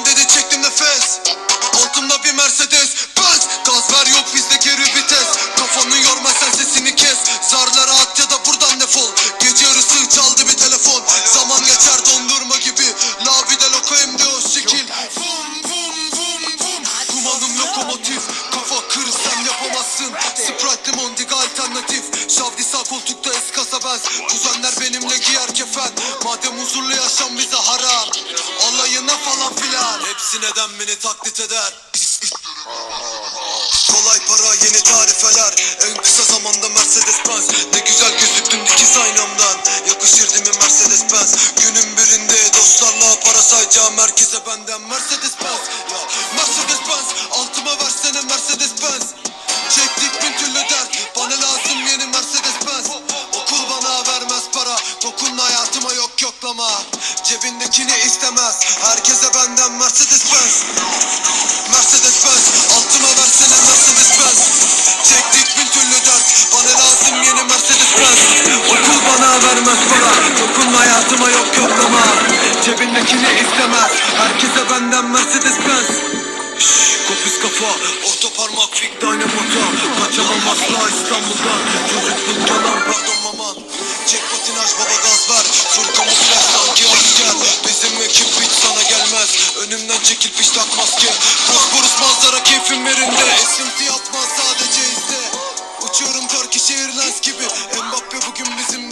Duman dedi çektim nefes. Altımda bir Mercedes Benz. Gaz ver yok bizde geri vites. Kafanı yorma sen sesini kes. Zarlara at ya da buradan defol. Gece yarısı çaldı bir telefon. Zaman geçer dondurma gibi. La vida loco hem de Vum vum vum vum. Dumanım lokomotif. Kafa kır sen yapamazsın. Sprite Mondiga alternatif. Şavdi sağ koltukta eskasa benz Kuzenler benimle giyer kefen Madem huzurlu yaşam bize haram Hepsi neden beni taklit eder? Kolay para yeni tarifeler. En kısa zamanda Mercedes Benz Ne güzel gözüktüm dikiz aynamdan. Yakışır değil mi Mercedes Benz Günün birinde dostlarla para sayacağım. Herkese benden Mercedes Benz Ya Mercedes Benz Altıma versene Mercedes Benz Çektik bin türlü dert. Bana lazım yeni Mercedes Benz Okul bana vermez para. Kokun hayatıma yok yoklama. Cebindekini istemez. Herkese Cebindekini istemez Herkese benden Mercedes Benz. Şşş kopuz kafa. Orta parmak fik dynamota. Kaçamam asla İstanbul'dan. Çocukluk yalan pardon maman. Çek patinaj baba gaz ver. Full kamuflaj sanki asker. Bizim ekip hiç sana gelmez. Önümden çekil piş tak maske. Bosporus manzara keyfim yerinde. Esinti yapmaz sadece izle. Uçuyorum Turkish Airlines gibi. Mbappe bugün bizimle